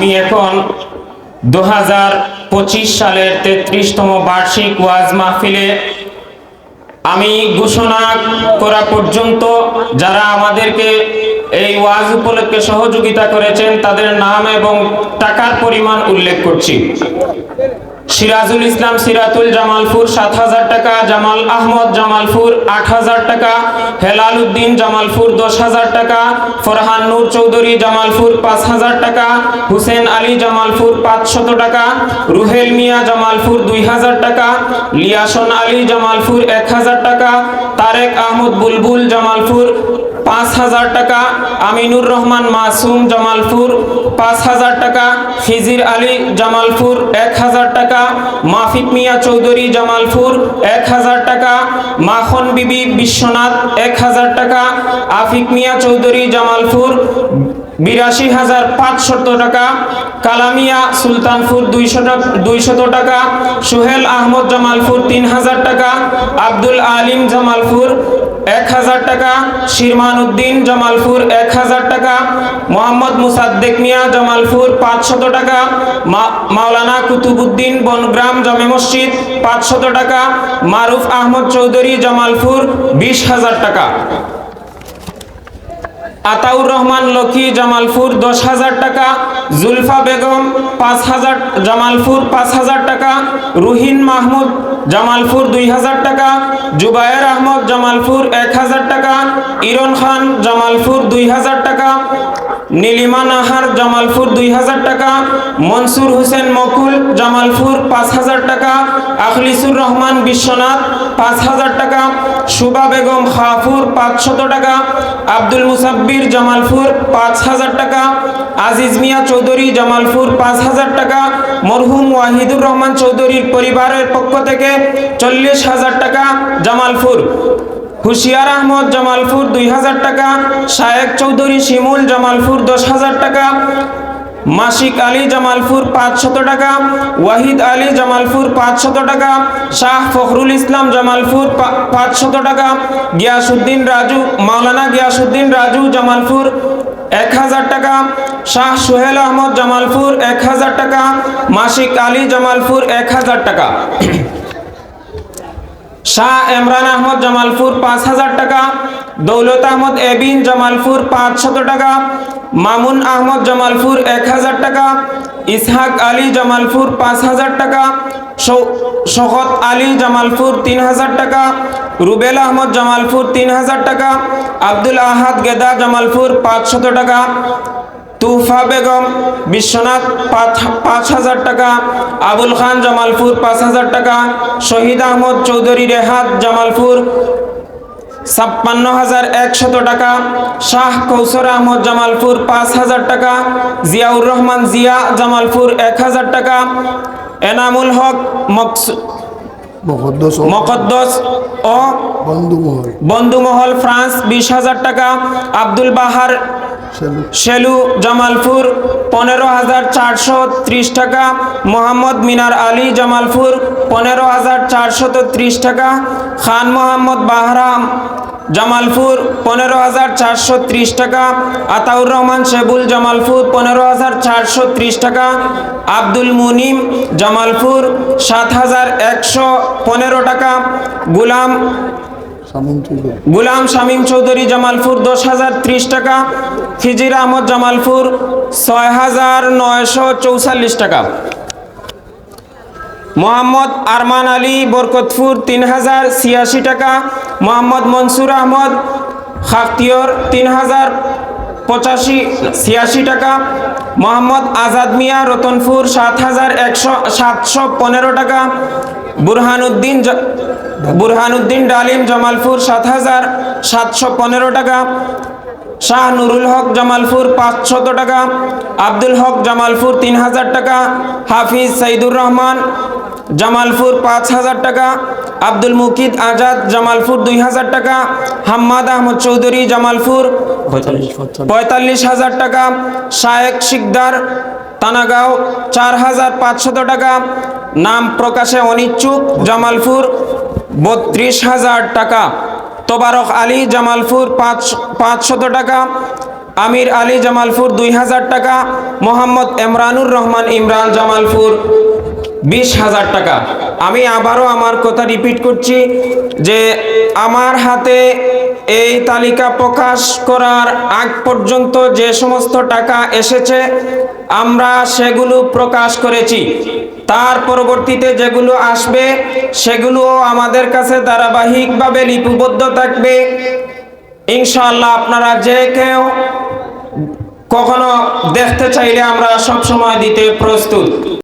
আমি এখন দু হাজার পঁচিশ সালের তেত্রিশতম বার্ষিক ওয়াজ মাহফিলে আমি ঘোষণা করা পর্যন্ত যারা আমাদেরকে এই ওয়াজ উপলক্ষে সহযোগিতা করেছেন, তাদের নাম এবং টাকার পরিমাণ উল্লেখ করছি। সিরাজুল ইসলাম সিরাতুল জামালপুর সাত হাজার টাকা, জামাল আহমদ জামালপুর আট হাজার টাকা, হেলাল উদ্দিন জামালপুর দশ হাজার টাকা, ফরহান নূর চৌধুরী জামালপুর পাঁচ হাজার টাকা, হুসেন আলী জামালপুর পাঁচশত টাকা, রুহেল মিয়া জামালপুর দুই হাজার টাকা, লিয়াসন আলী জামালপুর এক হাজার টাকা, তারেক আহমদ বুলবুল জামালপুর পাঁচ হাজার টাকা আমিনুর রহমান মাসুম জামালপুর, পাঁচ হাজার টাকা ফিজির আলী জামালপুর, এক হাজার টাকা মাফিক মিয়া চৌধুরী জামালপুর, এক হাজার টাকা মাখন বিবি বিশ্বনাথ, এক হাজার টাকা আফিক মিয়া চৌধুরী জামালপুর, বিরাশি হাজার পাঁচশত টাকা কালামিয়া সুলতানপুর দুইশো দুইশত টাকা সোহেল আহমদ জামালপুর, তিন হাজার টাকা আব্দুল আলিম জামালপুর এক হাজার টাকা শিরমান উদ্দিন জামালপুর এক হাজার টাকা, মোহাম্মদ মুসাদ্দেক মিয়া জামালপুর পাঁচশত টাকা মাওলানা কুতুবুদ্দিন বনগ্রাম জামে মসজিদ পাঁচশত টাকা, মারুফ আহমদ চৌধুরী জমালপুর বিশ হাজার টাকা। আতাউর রহমান, লক্ষ্মী জামালপুর দশ হাজার টাকা, জুলফা বেগম পাঁচ হাজার, জামালপুর পাঁচ হাজার টাকা, রুহিন মাহমুদ জামালপুর দুই হাজার টাকা, জুবায়ের আহমদ জামালপুর এক হাজার টাকা, ইরন খান জামালপুর দুই হাজার টাকা নীলিমা নাহার জামালপুর দুই হাজার টাকা, মনসুর হোসেন মকুল জামালপুর পাঁচ হাজার টাকা, আখলিসুর রহমান বিশ্বনাথ পাঁচ হাজার টাকা, সুবা বেগম খাফুর পাঁচশত টাকা, আব্দুল মুসাব্বির জামালপুর পাঁচ হাজার টাকা, আজিজ মিয়া চৌধুরী জামালপুর পাঁচ হাজার টাকা, মরহুম ওয়াহিদুর রহমান চৌধুরীর পরিবারের পক্ষ থেকে চল্লিশ হাজার টাকা জামালপুর। হুশিয়ার আহমদ জামালপুর দুই হাজার টাকা, শায়েক চৌধুরী শিমুল জামালপুর দশ হাজার টাকা, মাসিক আলী জামালপুর পাঁচশত টাকা, ওয়াহিদ আলী জামালপুর পাঁচশত টাকা, শাহ ফখরুল ইসলাম জামালপুর পাঁচশত টাকা গিয়াসুদ্দিন রাজু, মাওলানা গিয়াসুদ্দিন রাজু জামালপুর এক হাজার টাকা, শাহ সোহেল আহমদ জামালপুর এক হাজার টাকা, মাসিক আলী জামালপুর এক হাজার টাকা। শাহ ইমরান আহমদ জামালপুর পাঁচ হাজার টাকা, দৌলত আহমদ এবিন জামালপুর পাঁচশত টাকা, মামুন আহমদ জামালপুর এক হাজার টাকা, ইসহাক আলী জামালপুর পাঁচ হাজার টাকা, শৌ- শওকত আলী জামালপুর তিন হাজার টাকা, রুবেল আহমদ জামালপুর তিন হাজার টাকা, আব্দুল আহাদ গেদা জামালপুর পাঁচশত টাকা তুফা বেগম, বিশ্বনাথ, পাঁচ হাজার টাকা, আবুল খান জামালপুর, পাঁচ হাজার টাকা, শহীদ আহমদ চৌধুরী রেহাত জামালপুর, ছাপ্পান্ন হাজার একশত টাকা, শাহ কৌসর আহমদ জামালপুর, পাঁচ হাজার টাকা, জিয়াউর রহমান জিয়া জামালপুর, এক হাজার টাকা, এনামুল হক মকস- মকদ্দস মকদ্দস ও বন্ধুমহল। বন্ধুমহল ফ্রান্স বিশ হাজার টাকা। আব্দুল বাহার সেলু। শেলু জামালপুর পনেরো হাজার চারশো ত্রিশ টাকা। মোহাম্মদ মিনার আলী জামালপুর পনেরো হাজার চারশত ত্রিশ টাকা। খান মোহাম্মদ বাহরাম জামালপুর পনেরো হাজার চারশো ত্রিশ টাকা, আতাউর রহমান শেবুল জামালপুর পনেরো হাজার চারশো ত্রিশ টাকা, আব্দুল মুনিম জামালপুর সাত হাজার একশো পনেরো টাকা, গুলাম গুলাম শামীম চৌধুরী জামালপুর দশ হাজার ত্রিশ টাকা খিজির আহমদ জামালপুর ছয় হাজার নয়শো চৌচল্লিশ টাকা। মোহাম্মদ আরমান আলী বরকতপুর তিন হাজার ছিয়াশি টাকা, মোহাম্মদ মনসুর আহমদ খাখতিয়র তিন হাজার পঁচাশি ছিয়াশি টাকা, মোহাম্মদ আজাদ মিয়া রতনপুর সাত হাজার একশো সাতশো পনেরো টাকা, বুরহানুদ্দিন বুরহানুদ্দিন ডালিম জামালপুর সাত হাজার সাতশো পনেরো টাকা শাহ নুরুল হক জামালপুর পাঁচশত টাকা আব্দুল হক জামালপুর তিন হাজার টাকা হাফিজ সাইদুর রহমান জামালপুর পাঁচ হাজার টাকা আব্দুল মুকিদ আজাদ জামালপুর দুই হাজার টাকা হাম্মাদ আহমদ চৌধুরী জামালপুর পঁয়তাল্লিশ হাজার টাকা শায়েক শিকদার তানাগাঁও চার হাজার পাঁচশত টাকা নাম প্রকাশে অনিচ্ছুক জামালপুর বত্রিশ হাজার টাকা। তোবারক আলী জামালপুর পাঁচ, পাঁচশত টাকা, আমির আলী জামালপুর দুই হাজার টাকা, মোহাম্মদ এমরানুর রহমান ইমরান জামালপুর বিশ হাজার টাকা। আমি আবারও আমার কথা রিপিট করছি যে আমার হাতে এই তালিকা প্রকাশ করার আগ পর্যন্ত যে সমস্ত টাকা এসেছে, আমরা সেগুলো প্রকাশ করেছি। তার পরবর্তীতে যেগুলো আসবে, সেগুলোও আমাদের কাছে ধারাবাহিকভাবে লিপিবদ্ধ থাকবে। ইনশাআল্লাহ আপনারা যে কেউ কখনো দেখতে চাইলে আমরা সব সময় দিতে প্রস্তুত।